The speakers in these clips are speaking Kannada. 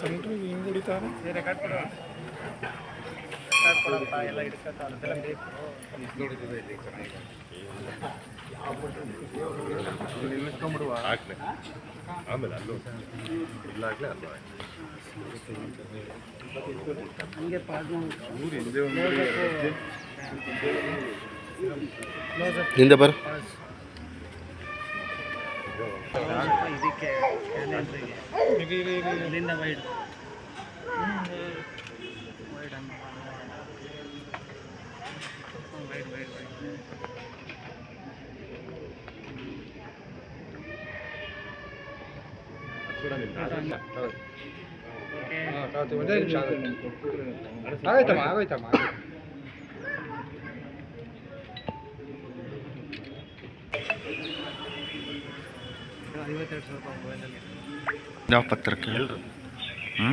ಸೆಂಟ್ರಿಗೆ ಹಿಂಗೆ ಹೊಡಿತಾರೆ? ಬೇಕು ಹಾಕ್ಲೆ. ಆಮೇಲೆ ಅಲ್ಲೂ. ಇಲ್ಲ ಅಲ್ಲೂ ಹಿಂದೆ ಬರ್. ಇದಕ್ಕೆ ಕ್ಯಾಲೆಂಡ್ರಿಗೆ ಈಗ ಈಗ ಈಗ ಇಲ್ಲಿಂದ ವೈಡ್ ವೈಡ್ ಹಂಗೆ ವೈಡ್ ವೈಡ್ ವೈಡ್ ಆಗೋಯ್ತಮ್ಮ ಆಗೋಯ್ತಮ್ಮ ಯಾವ ಪತ್ರಕ್ಕೆ ಹ್ಞೂ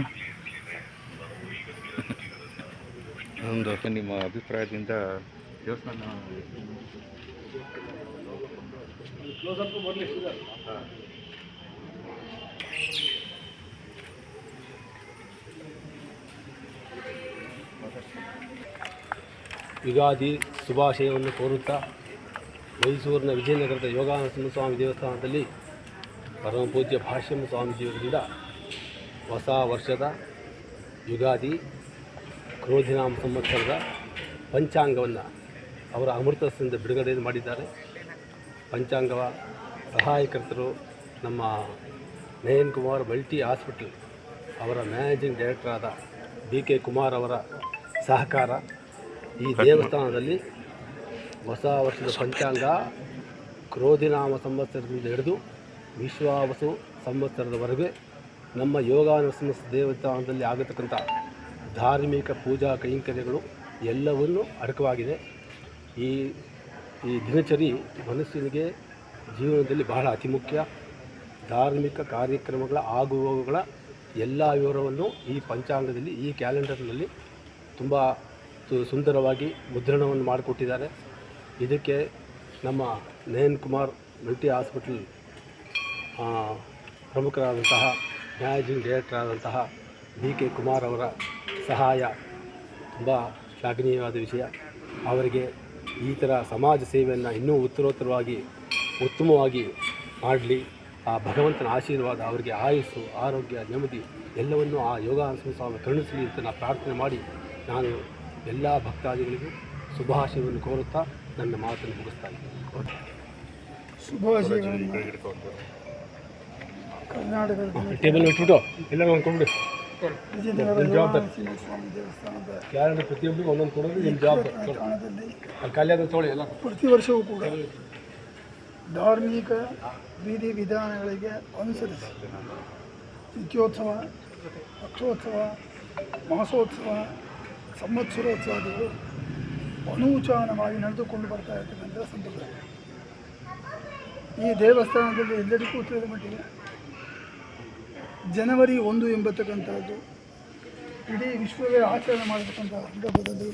ಒಂದು ನಿಮ್ಮ ಅಭಿಪ್ರಾಯದಿಂದ ದೇವಸ್ಥಾನ ಯುಗಾದಿ ಶುಭಾಶಯವನ್ನು ಕೋರುತ್ತಾ ಮೈಸೂರಿನ ವಿಜಯನಗರದ ಯೋಗಾನಂದ ಸ್ವಾಮಿ ದೇವಸ್ಥಾನದಲ್ಲಿ ಪರಮ ಪೂಜ್ಯ ಭಾಷ್ಯಮ ಸ್ವಾಮೀಜಿಯವರಿಂದ ಹೊಸ ವರ್ಷದ ಯುಗಾದಿ ಕ್ರೋಧಿನಾಮ ಸಂವತ್ಸರದ ಪಂಚಾಂಗವನ್ನು ಅವರ ಅಮೃತಸಿಂದ ಬಿಡುಗಡೆ ಮಾಡಿದ್ದಾರೆ. ಪಂಚಾಂಗವ ಸಹಾಯಕರ್ತರು ನಮ್ಮ ನಯನ್ ಕುಮಾರ್ ಮಲ್ಟಿ ಹಾಸ್ಪಿಟಲ್ ಅವರ ಮ್ಯಾನೇಜಿಂಗ್ ಡೈರೆಕ್ಟರ್ ಆದ ಬಿ ಕೆ ಕುಮಾರ್ ಅವರ ಸಹಕಾರ ಈ ದೇವಸ್ಥಾನದಲ್ಲಿ ಹೊಸ ವರ್ಷದ ಪಂಚಾಂಗ ಕ್ರೋಧಿನಾಮ ಸಂವತ್ಸರದಿಂದ ಹಿಡಿದು ವಿಶ್ವಾವಸು ಸಂವತ್ಸರದವರೆಗೆ ನಮ್ಮ ಯೋಗಾನುಸಂಸ ದೇವಸ್ಥಾನದಲ್ಲಿ ಆಗತಕ್ಕಂಥ ಧಾರ್ಮಿಕ ಪೂಜಾ ಕೈಂಕರ್ಯಗಳು ಎಲ್ಲವನ್ನು ಅಡಕವಾಗಿದೆ. ಈ ಈ ದಿನಚರಿ ಮನಸ್ಸಿನಿಗೆ ಜೀವನದಲ್ಲಿ ಬಹಳ ಅತಿ ಮುಖ್ಯ. ಧಾರ್ಮಿಕ ಕಾರ್ಯಕ್ರಮಗಳ ಆಗುವಗಳ ಎಲ್ಲ ವಿವರವನ್ನು ಈ ಪಂಚಾಂಗದಲ್ಲಿ, ಈ ಕ್ಯಾಲೆಂಡರ್ನಲ್ಲಿ ತುಂಬ ಸುಂದರವಾಗಿ ಮುದ್ರಣವನ್ನು ಮಾಡಿಕೊಟ್ಟಿದ್ದಾರೆ. ಇದಕ್ಕೆ ನಮ್ಮ ನಯನ್ ಕುಮಾರ್ ಮಲ್ಟಿ ಹಾಸ್ಪಿಟಲ್ ಪ್ರಮುಖರಾದಂತಹ ಮ್ಯಾನೇಜಿಂಗ್ ಡೈರೆಕ್ಟರ್ ಆದಂತಹ ಬಿ ಕೆ ಕುಮಾರ್ ಅವರ ಸಹಾಯ ತುಂಬ ಶ್ಲಾಘನೀಯವಾದ ವಿಷಯ. ಅವರಿಗೆ ಈ ಥರ ಸಮಾಜ ಸೇವೆಯನ್ನು ಇನ್ನೂ ಉತ್ತರೋತ್ತರವಾಗಿ ಉತ್ತಮವಾಗಿ ಮಾಡಲಿ. ಆ ಭಗವಂತನ ಆಶೀರ್ವಾದ ಅವರಿಗೆ ಆಯಸ್ಸು ಆರೋಗ್ಯ ನೆಮ್ಮದಿ ಎಲ್ಲವನ್ನೂ ಆ ಯೋಗಾಸನ ಸ್ವಾಮಿ ಕರುಣಿಸಲಿ ಅಂತ ನಾನು ಪ್ರಾರ್ಥನೆ ಮಾಡಿ ನಾನು ಎಲ್ಲ ಭಕ್ತಾದಿಗಳಿಗೂ ಶುಭಾಶಯವನ್ನು ಕೋರುತ್ತಾ ನನ್ನ ಮಾತನ್ನು ಮುಗಿಸ್ತಾ ಇದ್ದೀನಿ. ಶುಭಾಶಯ ಟೇಬಲ್ ಇಟ್ಬಿಟ್ಟು, ಎಲ್ಲ ಅಂದ್ಕೊಂಡ್ಬಿಡು ಜವಾಬ್ದಾರಿ ದೇವಸ್ಥಾನದ ಯಾರು ಒಂದೊಂದು ಕೊಡೋದು ನಿಮ್ಮ ಜವಾಬ್ದಾರಿ ಅಲ್ಲಿ ಖಾಲಿ ಆದ ತೊಗೊಳ್ಳಿ, ಎಲ್ಲ ಪ್ರತಿ ವರ್ಷವೂ ಕೂಡ ಧಾರ್ಮಿಕ ವಿಧಿ ವಿಧಾನಗಳಿಗೆ ಅನುಸರಿಸಿ ನಿತ್ಯೋತ್ಸವ ಪಕ್ಷೋತ್ಸವ, ಮಾಸೋತ್ಸವ, ಸಂವತ್ಸರೋತ್ಸವಗಳು ಅನೂಚಾನವಾಗಿ ನಡೆದುಕೊಂಡು ಬರ್ತಾ ಇರ್ತಕ್ಕಂಥ ಸಂಪ್ರದಾಯ ಈ ದೇವಸ್ಥಾನದಲ್ಲಿ ಎಲ್ಲರಿಗೂ ತಿಳಿದ ಮಟ್ಟಿಗೆ ಜನವರಿ ಒಂದು ಎಂಬತಕ್ಕಂಥದ್ದು. ಇಡೀ ವಿಶ್ವವೇ ಆಚರಣೆ ಮಾಡತಕ್ಕಂಥ ಸಂದರ್ಭದಲ್ಲಿ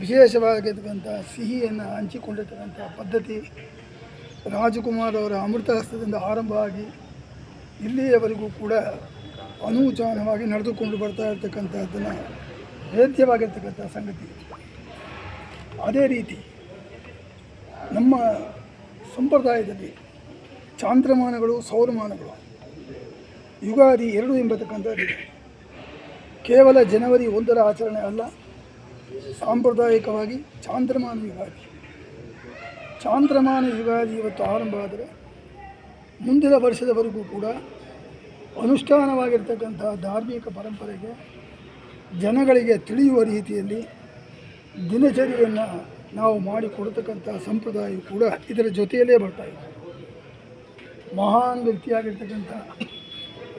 ವಿಶೇಷವಾಗಿರ್ತಕ್ಕಂಥ ಸಿಹಿಯನ್ನು ಹಂಚಿಕೊಂಡಿರ್ತಕ್ಕಂಥ ಪದ್ಧತಿ ರಾಜಕುಮಾರ್ ಅವರ ಅಮೃತ ಹಸ್ತದಿಂದ ಆರಂಭವಾಗಿ ಇಲ್ಲಿಯವರೆಗೂ ಕೂಡ ಅನೂಚಾನವಾಗಿ ನಡೆದುಕೊಂಡು ಬರ್ತಾ ಇರತಕ್ಕಂಥದ್ದನ್ನು ವೇದ್ಯವಾಗಿರ್ತಕ್ಕಂಥ ಸಂಗತಿ. ಅದೇ ರೀತಿ ನಮ್ಮ ಸಂಪ್ರದಾಯದಲ್ಲಿ ಚಾಂದ್ರಮಾನಗಳು, ಸೌರಮಾನಗಳು ಯುಗಾದಿ ಎರಡು ಎಂಬತಕ್ಕಂಥದ್ದಿದೆ ಕೇವಲ ಜನವರಿ ಒಂದರ ಆಚರಣೆ ಅಲ್ಲ, ಸಾಂಪ್ರದಾಯಿಕವಾಗಿ ಚಾಂದ್ರಮಾನ ಯುಗಾದಿ. ಚಾಂದ್ರಮಾನ ಯುಗಾದಿ ಇವತ್ತು ಆರಂಭ ಆದರೆ ಮುಂದಿನ ವರ್ಷದವರೆಗೂ ಕೂಡ ಅನುಷ್ಠಾನವಾಗಿರ್ತಕ್ಕಂಥ ಧಾರ್ಮಿಕ ಪರಂಪರೆಗೆ ಜನಗಳಿಗೆ ತಿಳಿಯುವ ರೀತಿಯಲ್ಲಿ ದಿನಚರಿಯನ್ನು ನಾವು ಮಾಡಿಕೊಡ್ತಕ್ಕಂಥ ಸಂಪ್ರದಾಯ ಕೂಡ ಇದರ ಜೊತೆಯಲ್ಲೇ ಬರ್ತಾ ಇದೆ. ಮಹಾನ್ ವ್ಯಕ್ತಿಯಾಗಿರ್ತಕ್ಕಂಥ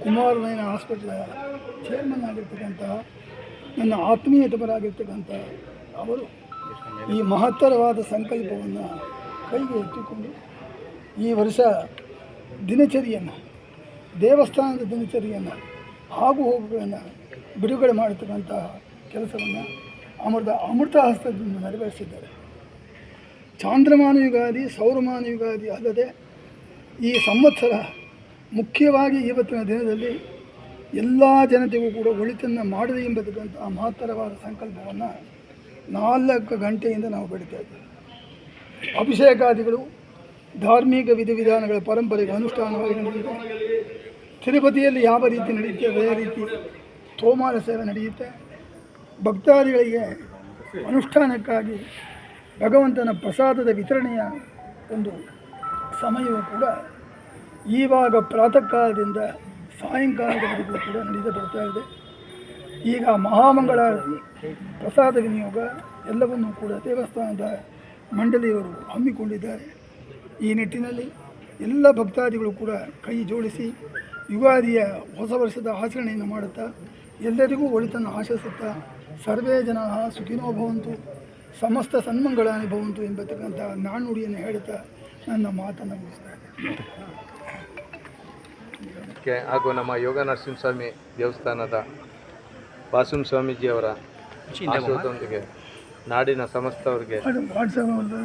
ಕುಮಾರ್ ನಯನ ಹಾಸ್ಪಿಟ್ಲ ಚೇರ್ಮನ್ ಆಗಿರ್ತಕ್ಕಂತಹ ನನ್ನ ಆತ್ಮೀಯತಮರಾಗಿರ್ತಕ್ಕಂಥ ಅವರು ಈ ಮಹತ್ತರವಾದ ಸಂಕಲ್ಪವನ್ನು ಕೈಗೆ ಎತ್ತಿಕೊಂಡು ಈ ವರ್ಷ ದಿನಚರಿಯನ್ನು, ದೇವಸ್ಥಾನದ ದಿನಚರಿಯನ್ನು ಆಗು ಹೋಗುಗಳನ್ನು ಬಿಡುಗಡೆ ಮಾಡತಕ್ಕಂತಹ ಕೆಲಸವನ್ನು ಅಮೃತ ಅಮೃತ ಹಸ್ತದಿಂದ ನೆರವೇರಿಸಿದ್ದಾರೆ. ಚಾಂದ್ರಮಾನ ಯುಗಾದಿ, ಸೌರಮಾನ ಯುಗಾದಿ ಅಲ್ಲದೆ ಈ ಸಂವತ್ಸರ ಮುಖ್ಯವಾಗಿ ಇವತ್ತಿನ ದಿನದಲ್ಲಿ ಎಲ್ಲ ಜನತೆಗೂ ಕೂಡ ಒಳಿತನ್ನು ಮಾಡಲಿ ಎಂಬತಕ್ಕಂಥ ಮಹತ್ತರವಾದ ಸಂಕಲ್ಪವನ್ನು ನಾಲ್ಕು ಗಂಟೆಯಿಂದ ನಾವು ಬೆಳೀತಾ ಇದ್ದೇವೆ. ಅಭಿಷೇಕಾದಿಗಳು, ಧಾರ್ಮಿಕ ವಿಧಿವಿಧಾನಗಳ ಪರಂಪರೆಗೆ ಅನುಷ್ಠಾನವಾಗಿ ನಡೆಯುತ್ತೆ. ತಿರುಪತಿಯಲ್ಲಿ ಯಾವ ರೀತಿ ನಡೆಯುತ್ತೆ, ಅದೇ ರೀತಿ ತೋಮಾರ ಸೇವೆ ನಡೆಯುತ್ತೆ. ಭಕ್ತಾದಿಗಳಿಗೆ ಅನುಷ್ಠಾನಕ್ಕಾಗಿ ಭಗವಂತನ ಪ್ರಸಾದದ ವಿತರಣೆಯ ಒಂದು ಸಮಯವೂ ಕೂಡ ಈವಾಗ ಪ್ರಾತಃ ಕಾಲದಿಂದ ಸಾಯಂಕಾಲದವರೆಗೂ ಕೂಡ ನಡೀತಾ ಬರ್ತಾ ಇದೆ. ಈಗ ಮಹಾಮಂಗಳ ಪ್ರಸಾದ ವಿನಿಯೋಗ ಎಲ್ಲವನ್ನೂ ಕೂಡ ದೇವಸ್ಥಾನದ ಮಂಡಳಿಯವರು ಹಮ್ಮಿಕೊಂಡಿದ್ದಾರೆ. ಈ ನಿಟ್ಟಿನಲ್ಲಿ ಎಲ್ಲ ಭಕ್ತಾದಿಗಳು ಕೂಡ ಕೈ ಜೋಡಿಸಿ ಯುಗಾದಿಯ ಹೊಸ ವರ್ಷದ ಆಚರಣೆಯನ್ನು ಮಾಡುತ್ತಾ ಎಲ್ಲರಿಗೂ ಒಳಿತನ್ನು ಆಶಿಸುತ್ತಾ ಸರ್ವೇ ಜನ ಸುಖಿನೋ ಭವಂತು, ಸಮಸ್ತ ಸನ್ಮಂಗಳಾನಿ ಭವಂತು ಎಂಬತಕ್ಕಂಥ ನಾಣ್ಣುಡಿಯನ್ನು ಹೇಳುತ್ತಾ ನನ್ನ ಮಾತನ್ನು ಮುಗಿಸ್ತಾ ಇದ್ದೇನೆ. ಕೆ ಹಾಗೂ ನಮ್ಮ ಯೋಗ ನರಸಿಂಹಸ್ವಾಮಿ ದೇವಸ್ಥಾನದ ವಾಸುಂ ಸ್ವಾಮೀಜಿಯವರ ಆಶೀರ್ವಾದದೊಂದಿಗೆ ನಾಡಿನ ಸಮಸ್ತವರಿಗೆ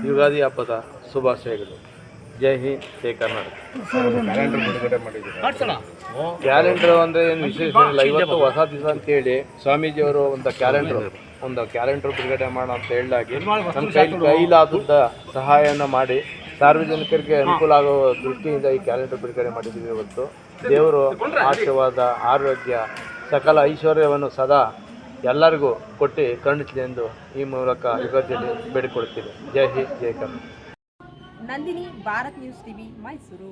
ಯುಗಾದಿ ಹಬ್ಬದ ಶುಭಾಶಯಗಳು. ಜೈ ಹಿಂದ್ ಜೈ ಕರ್ನಾಟಕ. ಕ್ಯಾಲೆಂಡರ್ ಅಂದರೆ ಏನು ವಿಶೇಷ ಇಲ್ಲ ಇವತ್ತು ಹೊಸ ದಿವಸ ಅಂತ ಹೇಳಿ ಸ್ವಾಮೀಜಿಯವರು ಒಂದು ಕ್ಯಾಲೆಂಡರ್ ಒಂದು ಕ್ಯಾಲೆಂಡರ್ ಬಿಡುಗಡೆ ಮಾಡೋ ಅಂತ ಹೇಳಿದಾಗಿ ನಮ್ಮ ಕೈ ಕೈಲಾದದ್ದ ಸಹಾಯನ ಮಾಡಿ ಸಾರ್ವಜನಿಕರಿಗೆ ಅನುಕೂಲ ಆಗೋ ದೃಷ್ಟಿಯಿಂದ ಈ ಕ್ಯಾಲೆಂಡರ್ ಬಿಡುಗಡೆ ಮಾಡಿದ್ದೀವಿ ಇವತ್ತು. ದೇವರು ಆಶೀರ್ವಾದ ಆರೋಗ್ಯ ಸಕಲ ಐಶ್ವರ್ಯವನ್ನು ಸದಾ ಎಲ್ಲರಿಗೂ ಕೊಟ್ಟು ಕರುಣಿಸಲಿ ಎಂದು ಈ ಮೂಲಕ ಯುಗದಲ್ಲಿ ಬೇಡಿಕೊಳ್ತೀನಿ ಜೈ ಹಿಂದ್ ಜೈ Karnataka. Nandini Bharat news TV Mysuru.